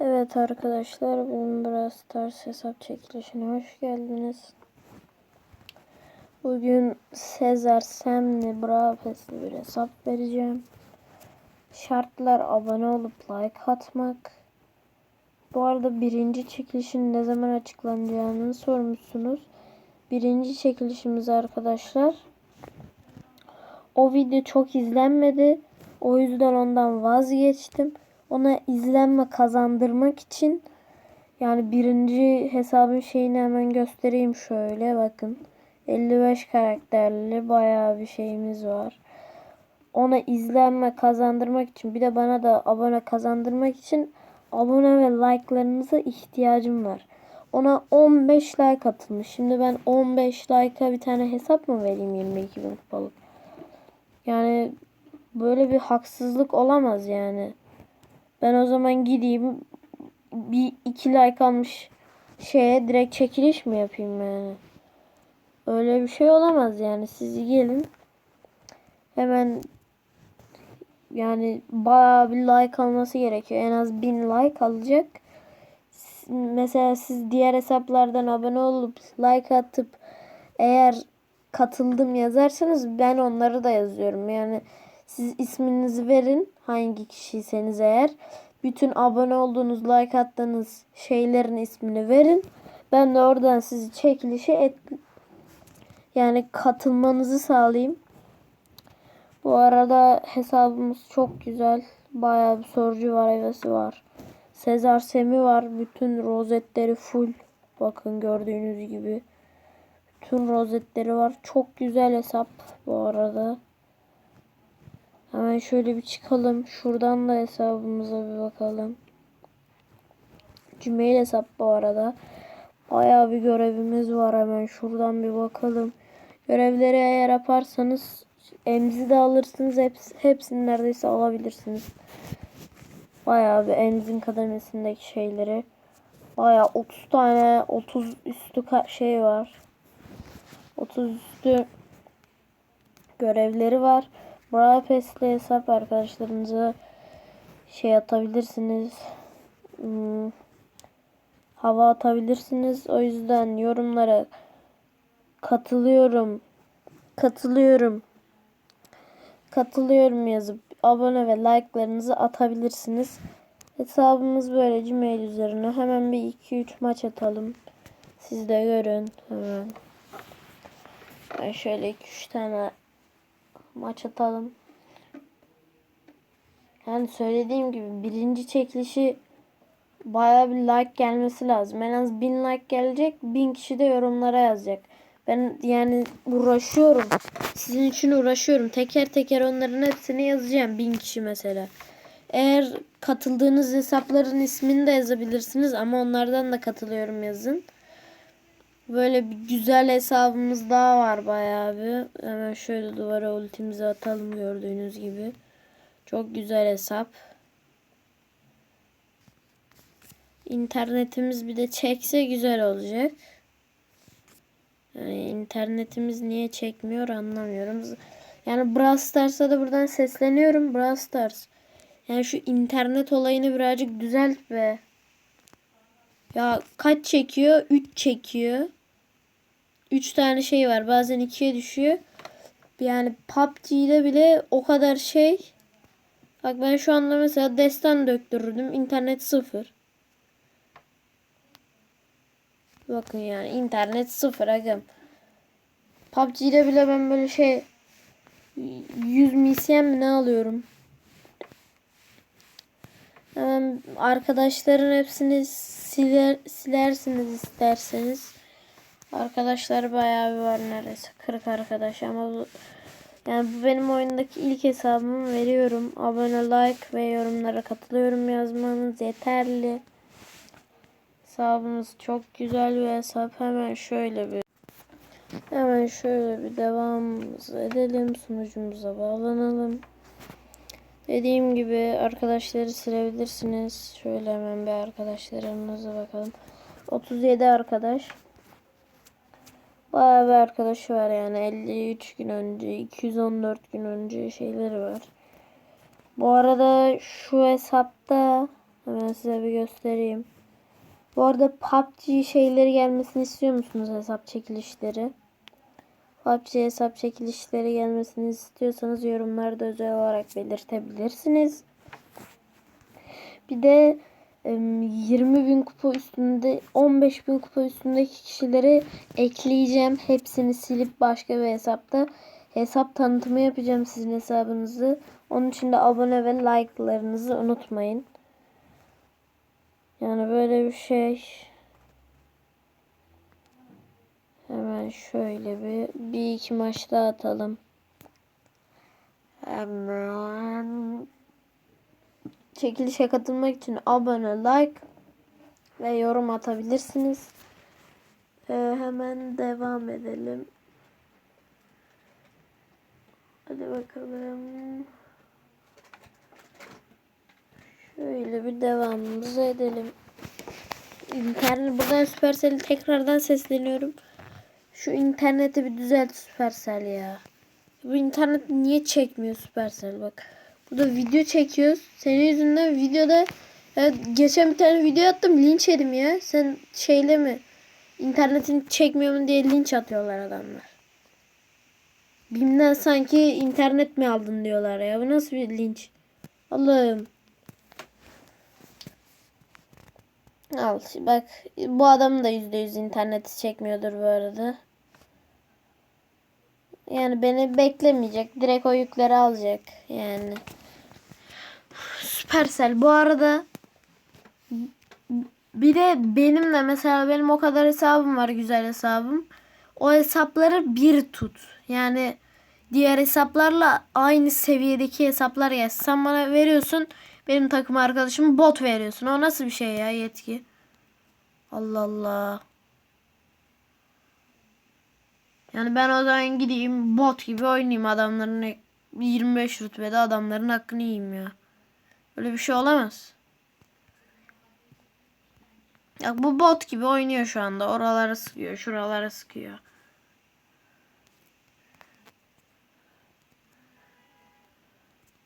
Evet arkadaşlar benim Brawl Stars hesap çekilişine hoş geldiniz. Bugün Sezar Sem'li Brawl Pass'li bir hesap vereceğim. Şartlar abone olup like atmak. Bu arada birinci çekilişin ne zaman açıklanacağını sormuşsunuz. Birinci çekilişimiz arkadaşlar. O video çok izlenmedi. O yüzden ondan vazgeçtim. Ona izlenme kazandırmak için yani birinci hesabın şeyini hemen göstereyim şöyle bakın. 55 karakterli bayağı bir şeyimiz var. Ona izlenme kazandırmak için bir de bana da abone kazandırmak için abone ve like'larınıza ihtiyacım var. Ona 15 like atılmış. Şimdi ben 15 like'a bir tane hesap mı vereyim 22 bin kupalık? Yani böyle bir haksızlık olamaz yani. Ben o zaman gideyim bir iki like almış şeye direkt çekiliş mi yapayım yani? Öyle bir şey olamaz yani. Siz gelin hemen yani bayağı bir like alması gerekiyor. En az bin like alacak. Mesela siz diğer hesaplardan abone olup like atıp eğer katıldım yazarsanız ben onları da yazıyorum. Yani siz isminizi verin hangi kişiyseniz eğer. Bütün abone olduğunuz, like attığınız şeylerin ismini verin. Ben de oradan sizi çekilişe et yani katılmanızı sağlayayım. Bu arada hesabımız çok güzel. Bayağı bir sorucu var, hevesi var. Sezar Semi var. Bütün rozetleri full. Bakın gördüğünüz gibi. Bütün rozetleri var. Çok güzel hesap bu arada. Hemen şöyle bir çıkalım. Şuradan da hesabımıza bir bakalım. Gmail hesap bu arada. Bayağı bir görevimiz var. Hemen şuradan bir bakalım. Görevleri eğer yaparsanız emzi de alırsınız. Hepsi, hepsini neredeyse alabilirsiniz. Bayağı bir emzin kademesindeki şeyleri. Bayağı 30 tane 30 üstü şey var. 30 üstü görevleri var. Brawl Pass'li hesap arkadaşlarınıza şey atabilirsiniz. Hmm, hava atabilirsiniz. O yüzden yorumlara katılıyorum. Katılıyorum. Katılıyorum yazıp abone ve like'larınızı atabilirsiniz. Hesabımız böyle Gmail üzerine. Hemen bir 2-3 maç atalım. Siz de görün. Hemen. Ben şöyle 2-3 tane maç atalım. Yani söylediğim gibi birinci çekilişi baya bir like gelmesi lazım. En az 1000 like gelecek. 1000 kişi de yorumlara yazacak. Ben yani uğraşıyorum. Sizin için uğraşıyorum. Teker teker onların hepsini yazacağım. 1000 kişi mesela. Eğer katıldığınız hesapların ismini de yazabilirsiniz ama onlardan da katılıyorum yazın. Böyle bir güzel hesabımız daha var bayağı bir. Hemen şöyle duvara ultimizi atalım gördüğünüz gibi. Çok güzel hesap. İnternetimiz bir de çekse güzel olacak. Yani internetimiz niye çekmiyor anlamıyorum. Yani Brawl Stars'a da buradan sesleniyorum. Brawl Stars. Yani şu internet olayını birazcık düzelt be. Ya kaç çekiyor? 3 çekiyor. 3 tane şey var. Bazen 2'ye düşüyor. Yani PUBG'de bile o kadar şey. Bak ben şu anda mesela destan döktürürdüm. İnternet sıfır. Bakın yani internet sıfır agam. PUBG'de bile ben böyle şey 100 misyen mi ne alıyorum? Hemen arkadaşların hepsini siler, silersiniz isterseniz. Arkadaşlar bayağı bir var neredeyse. 40 arkadaş ama bu yani bu benim oyundaki ilk hesabımı veriyorum. Abone, like ve yorumlara katılıyorum yazmanız yeterli. Hesabımız çok güzel bir hesap. Hemen şöyle bir hemen şöyle bir devamımızı edelim. Sunucumuza bağlanalım. Dediğim gibi arkadaşları silebilirsiniz. Şöyle hemen bir arkadaşlarımıza bakalım. 37 arkadaş. Bayağı bir arkadaşı var yani 53 gün önce 214 gün önce şeyleri var. Bu arada şu hesapta Hemen size bir göstereyim. Bu arada PUBG şeyleri gelmesini istiyor musunuz hesap çekilişleri? PUBG hesap çekilişleri gelmesini istiyorsanız yorumlarda özel olarak belirtebilirsiniz. Bir de 20 bin kupa üstünde 15 bin kupa üstündeki kişileri ekleyeceğim. Hepsini silip başka bir hesapta hesap tanıtımı yapacağım sizin hesabınızı. Onun için de abone ve like'larınızı unutmayın. Yani böyle bir şey. Hemen şöyle bir bir iki maç daha atalım. Hemen çekilişe katılmak için abone, like ve yorum atabilirsiniz. Ee, hemen devam edelim. Hadi bakalım. Şöyle bir devamımızı edelim. İnternet buradan Supercell'e tekrardan sesleniyorum. Şu interneti bir düzelt Supercell ya. Bu internet niye çekmiyor Supercell bak. Burada video çekiyoruz. Senin yüzünden videoda ya geçen bir tane video attım linç yedim ya. Sen şeyle mi? İnternetin çekmiyor mu diye linç atıyorlar adamlar. Bim'den sanki internet mi aldın diyorlar ya. Bu nasıl bir linç? Allah'ım. Al bak bu adam da yüzde yüz interneti çekmiyordur bu arada. Yani beni beklemeyecek. Direkt o yükleri alacak. Yani. Supercell bu arada bir de benim de mesela benim o kadar hesabım var güzel hesabım. O hesapları bir tut. Yani diğer hesaplarla aynı seviyedeki hesaplar ya. Sen bana veriyorsun. Benim takım arkadaşım bot veriyorsun. O nasıl bir şey ya yetki? Allah Allah. Yani ben o zaman gideyim bot gibi oynayayım adamların 25 rütbede adamların hakkını yiyeyim ya. Öyle bir şey olamaz. Ya bu bot gibi oynuyor şu anda. Oralara sıkıyor, şuralara sıkıyor.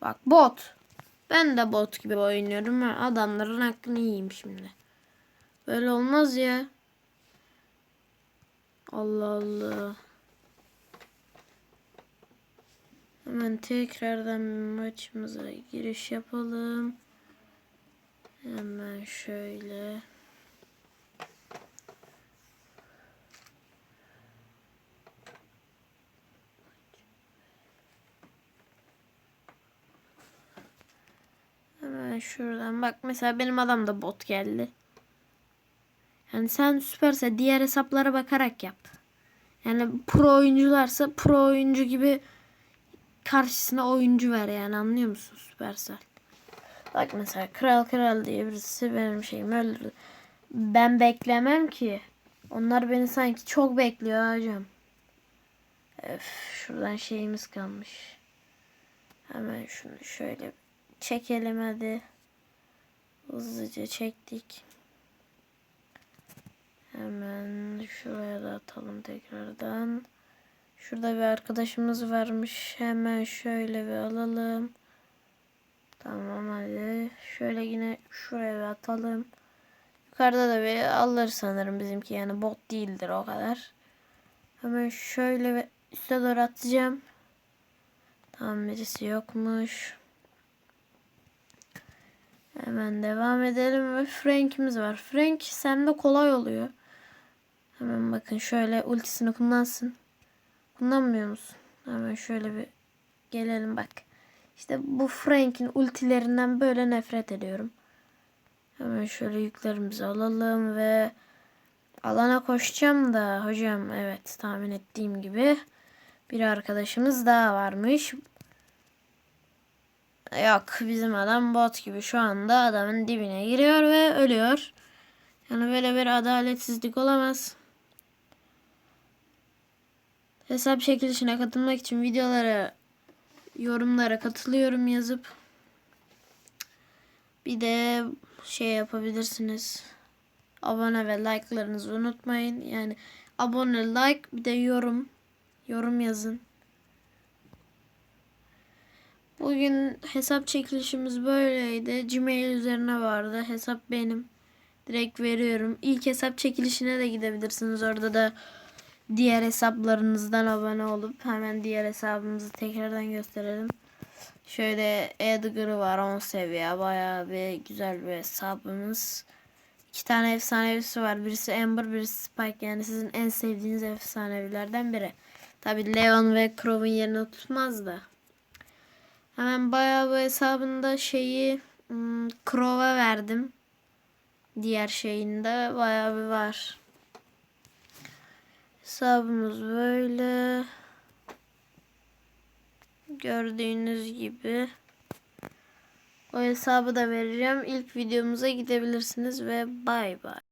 Bak bot. Ben de bot gibi oynuyorum. Adamların hakkını yiyeyim şimdi. Böyle olmaz ya. Allah Allah. Hemen tekrardan maçımıza giriş yapalım. Hemen şöyle. Hemen şuradan bak mesela benim adam da bot geldi. Yani sen süperse diğer hesaplara bakarak yap. Yani pro oyuncularsa pro oyuncu gibi karşısına oyuncu ver yani anlıyor musun Supercell? Bak mesela Kral Kral diye birisi benim şeyimi öldürdü. Ben beklemem ki. Onlar beni sanki çok bekliyor hocam. Öf, şuradan şeyimiz kalmış. Hemen şunu şöyle çekelim hadi. Hızlıca çektik. Hemen şuraya da atalım tekrardan. Şurada bir arkadaşımız varmış. Hemen şöyle bir alalım. Tamam hadi. Şöyle yine şuraya bir atalım. Yukarıda da bir alır sanırım bizimki. Yani bot değildir o kadar. Hemen şöyle bir üste doğru atacağım. Tamam birisi yokmuş. Hemen devam edelim ve Frank'imiz var. Frank sende kolay oluyor. Hemen bakın şöyle ultisini kullansın. Kullanmıyor musun? Hemen şöyle bir gelelim bak. İşte bu Frank'in ultilerinden böyle nefret ediyorum. Hemen şöyle yüklerimizi alalım ve alana koşacağım da hocam evet tahmin ettiğim gibi bir arkadaşımız daha varmış. Yok bizim adam bot gibi şu anda adamın dibine giriyor ve ölüyor. Yani böyle bir adaletsizlik olamaz. Hesap çekilişine katılmak için videolara, yorumlara katılıyorum yazıp bir de şey yapabilirsiniz. Abone ve like'larınızı unutmayın. Yani abone, like bir de yorum. Yorum yazın. Bugün hesap çekilişimiz böyleydi. Gmail üzerine vardı. Hesap benim. Direkt veriyorum. İlk hesap çekilişine de gidebilirsiniz. Orada da diğer hesaplarınızdan abone olup hemen diğer hesabımızı tekrardan gösterelim. Şöyle Edgar'ı var 10 seviye. Bayağı bir güzel bir hesabımız. İki tane efsanevisi var. Birisi Amber, birisi Spike. Yani sizin en sevdiğiniz efsanevilerden biri. Tabi Leon ve Crow'un yerini tutmaz da. Hemen bayağı bu hesabında şeyi hmm, Crow'a verdim. Diğer şeyinde bayağı bir var. Hesabımız böyle. Gördüğünüz gibi. O hesabı da vereceğim. İlk videomuza gidebilirsiniz ve bay bay.